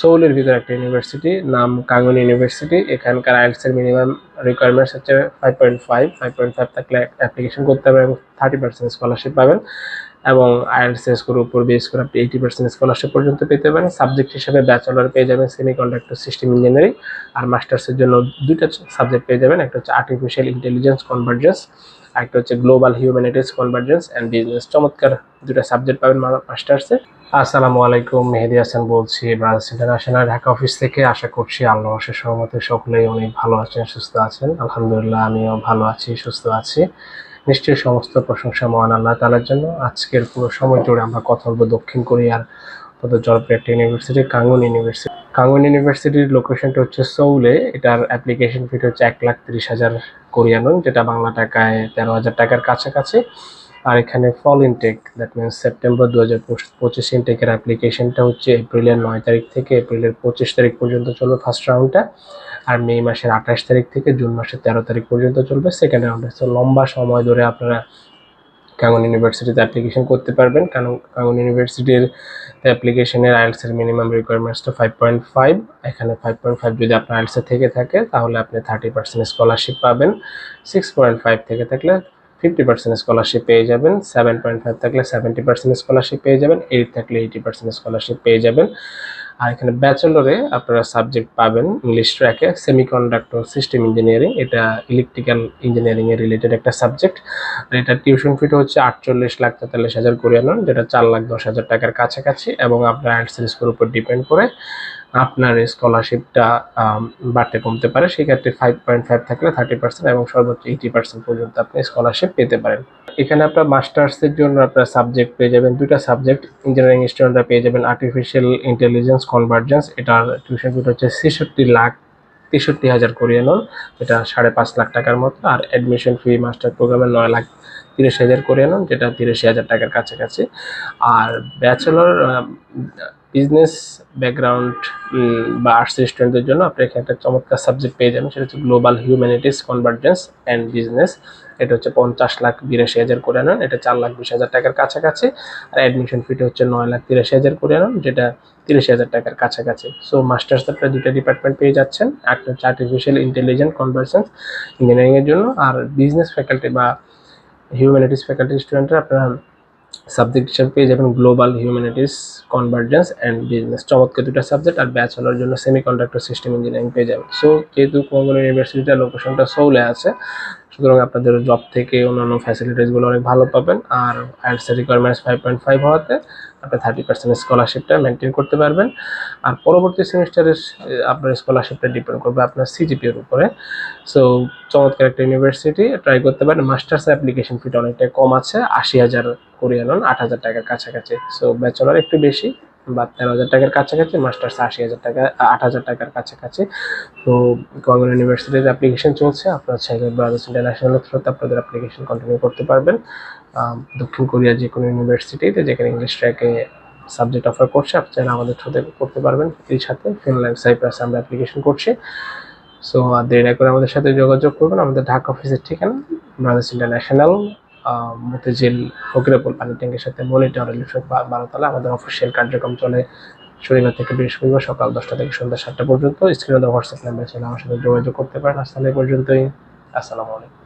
সৌলের ভিতরে একটা ইউনিভার্সিটি নাম কাঙ্গন ইউনিভার্সিটি এখানকার আইএলস এর মিনিমাম রিকোয়ারমেন্টস হচ্ছে five point five five point five থাকলে অ্যাপ্লিকেশন করতে পারবেন এবং থার্টি পার্সেন্ট স্কলারশিপ পাবেন এবং আইএলস স্কোর উপর বেস করে আপনি এইটি পার্সেন্ট স্কলারশিপ পর্যন্ত পেতে পারেন। সাবজেক্ট হিসেবে ব্যাচেলর পেয়ে যাবেন সেমি কন্ডাক্টর সিস্টেম ইঞ্জিনিয়ারিং আর মাস্টার্সের জন্য দুইটা সাবজেক্ট পেয়ে যাবেন, একটা হচ্ছে আর্টিফিশিয়াল ইন্টেলিজেন্স কনভার্জেন্স আরেকটা হচ্ছে global humanities convergence and business চমৎকার দুটা সাবজেক্ট পাবেন মাস্টার্সে আসসালামু আলাইকুম, মেহেদি হাসান বলছি ব্রাদার্স ইন্টারন্যাশনাল, ঢাকা অফিস থেকে আশা করছি আল্লাহ অশেষ সহমতে সকলেই অনেক ভালো আছেন, সুস্থ আছেন। আলহামদুলিল্লাহ, আমিও ভালো আছি, সুস্থ আছি। নিশ্চয়ই সমস্ত প্রশংসা মহান আল্লাহ তালার জন্য। আজকের পুরো সময় জুড়ে আমরা কথা বলব দক্ষিণ কোরিয়ার তত জনপ্রিয় একটা ইউনিভার্সিটি কাঙ্গুন ইউনিভার্সিটি। কাঙ্গুন ইউনিভার্সিটির লোকেশনটা হচ্ছে সৌলে। এটার অ্যাপ্লিকেশন ফিট হচ্ছে এক লাখ তিরিশ হাজার কোরিয়ান, যেটা বাংলা টাকায় তেরো হাজার টাকার কাছাকাছি। আর এখানে fall intake that means September দু হাজার পঁচিশ ইনটেকের অ্যাপ্লিকেশনটা হচ্ছে এপ্রিলের নয় তারিখ থেকে এপ্রিলের পঁচিশ তারিখ পর্যন্ত চলবে ফার্স্ট রাউন্ডটা আর মে মাসের আঠাশ তারিখ থেকে জুন মাসের তেরো তারিখ পর্যন্ত চলবে। সেকেন্ড রাউন্ডে তো লম্বা সময় ধরে আপনারা কাঙ্গন ইউনিভার্সিটিতে অ্যাপ্লিকেশন করতে পারবেন। কারণ কাঙ্গন ইউনিভার্সিটির অ্যাপ্লিকেশনের আইএলসের মিনিমাম রিকোয়ারমেন্টসটা ফাইভ পয়েন্ট ফাইভ এখানে ফাইভ পয়েন্ট ফাইভ যদি আপনার আইএলসে থেকে থাকে, তাহলে আপনি থার্টি পার্সেন্ট স্কলারশিপ পাবেন। সিক্স পয়েন্ট ফাইভ থেকে থাকলে ফিফটি পার্সেন্ট স্কলারশিপ পেয়ে যাবেন সেভেন পয়েন্ট ফাইভ থাকলে সেভেন্টি পার্সেন্ট স্কলারশিপ পেয়ে যাবেন এইট থাকলে এইটি পার্সেন্ট স্কলারশিপ পেয়ে যাবেন। আর এখানে ব্যাচেলরে আপনারা সাবজেক্ট পাবেন ইংলিশ ট্র্যাকে সেমিকন্ডাক্টর সিস্টেম ইঞ্জিনিয়ারিং এটা ইলেকট্রিক্যাল ইঞ্জিনিয়ারিং এর রিলেটেড একটা সাবজেক্ট আর এটা টিউশন ফিটা হচ্ছে আটচল্লিশ লাখ তেতাল্লিশ হাজার কোরিয়ান, যেটা চার লাখ দশ হাজার টাকার কাছাকাছি, এবং আপনার আইএলটিএস স্কোর উপর ডিপেন্ড করে আপনার স্কলারশিপটা বাড়তে কমতে পারে। সেক্ষেত্রে ফাইভ পয়েন্ট ফাইভ থাকলে থার্টি পার্সেন্ট এবং সর্বোচ্চ এইটি পার্সেন্ট পর্যন্ত আপনি স্কলারশিপ পেতে পারেন। এখানে আপনার মাস্টার্সের জন্য আপনার সাবজেক্ট পেয়ে যাবেন দুটা সাবজেক্ট ইঞ্জিনিয়ারিং স্টুডেন্টরা পেয়ে যাবেন আর্টিফিশিয়াল ইন্টেলিজেন্স কনভার্জেন্স এটার টিউশন ফিট হচ্ছে ছেষট্টি লাখ তেষট্টি হাজার কোরিয়ান যেটা সাড়ে পাঁচ লাখ টাকার মতো। আর অ্যাডমিশন ফি মাস্টার প্রোগ্রামে নয় লাখ তিরিশ হাজার কোরিয়ান যেটা তিরিশ হাজার টাকার কাছাকাছি। আর ব্যাচেলর বিজনেস ব্যাকগ্রাউন্ড বা আর্টস স্টুডেন্টদের জন্য আপনি এখানে একটা চমৎকার সাবজেক্ট পেয়ে যাবেন। সেটা হচ্ছে global humanities convergence and business এটা হচ্ছে পঞ্চাশ লাখ বিরাশি হাজার করে নেন। এটা চার লাখ বিশ হাজার টাকার কাছাকাছি। আর অ্যাডমিশন ফিটা হচ্ছে নয় লাখ তিরাশি হাজার করে নেন, যেটা তিরিশ হাজার টাকার কাছাকাছি। সো মাস্টার্স আপনারা দুইটা ডিপার্টমেন্ট পেয়ে যাচ্ছেন। একটা হচ্ছে আর্টিফিশিয়াল ইন্টেলিজেন্ট কনভার্সেন্স ইঞ্জিনিয়ারিংয়ের জন্য। আর বিজনেস ফ্যাকাল্টি বা হিউম্যানিটিস ফ্যাকাল্টি স্টুডেন্টরা আপনারা সাবজেক্ট হিসাবে পেয়ে যাবেন global humanities convergence and business চমৎকার দুটা সাবজেক্ট আর ব্যাচ ব্যাচেলর জন্য সেমি কন্ডাক্টর সিস্টেম ইঞ্জিনিয়ারিং পেয়ে যাবেন। সো যেহেতু কঙ্গন ইউনিভার্সিটিটা লোকেশনটা সৌলে আছে সুতরাং আপনাদের জব থেকে অন্যান্য ফ্যাসিলিটিসগুলো অনেক ভালো পাবেন। আর আইএলসের রিকোয়ারমেন্টস ফাইভ পয়েন্ট ফাইভ হওয়াতে আপনি থার্টি পার্সেন্ট স্কলারশিপটা মেনটেন করতে পারবেন। আর পরবর্তী সেমিস্টারের, আপনার স্কলারশিপটা ডিপেন্ড করবে আপনার সিজিপিএর উপরে। সো চমৎকার একটা ইউনিভার্সিটি ট্রাই করতে পারেন। মাস্টার্স অ্যাপ্লিকেশন ফিটা অনেকটা কম আছে, আশি হাজার কোরিয়ান আট হাজার টাকার কাছাকাছি। সো ব্যাচেলর একটু বেশি। বা তেরো হাজার টাকার কাছাকাছি, মাস্টার্স আশি হাজার টাকা, আট হাজার টাকার কাছাকাছি। তো গভর্নমেন্ট ইউনিভার্সিটির অ্যাপ্লিকেশন চলছে, আপনারা চাইলে ব্রাদার্স ইন্টারন্যাশনাল থ্রুতে আপনাদের অ্যাপ্লিকেশন কন্টিনিউ করতে পারবেন। দক্ষিণ কোরিয়ার যে কোনো ইউনিভার্সিটিতে যেখানে ইংলিশ ট্র্যাকে সাবজেক্ট অফার করছে, আপনি চাইলে আমাদের থ্রুতে করতে পারবেন। এর সাথে ফিনল্যান্ড সাইপ্রাসে আমরা অ্যাপ্লিকেশন করছি। সো দেরি করে আমাদের সাথে যোগাযোগ করবেন। আমাদের ঢাকা অফিসের ঠিকানা ব্রাদার্স ইন্টারন্যাশনাল মতিঝিল ফকিরাপুর পানি ট্যাঙ্কের সাথে মনিটর বারো বারোতলা আমাদের অফিসিয়াল কার্যক্রম চলে শনিবার থেকে বৃহস্পতিবার সকাল দশটা থেকে সন্ধ্যা সাতটা পর্যন্ত। স্ক্রিনে হোয়াটসঅ্যাপ নাম্বার ছিল, আমার সাথে যোগাযোগ করতে পারেন। আসলে পর্যন্তই। আসসালামু আলাইকুম।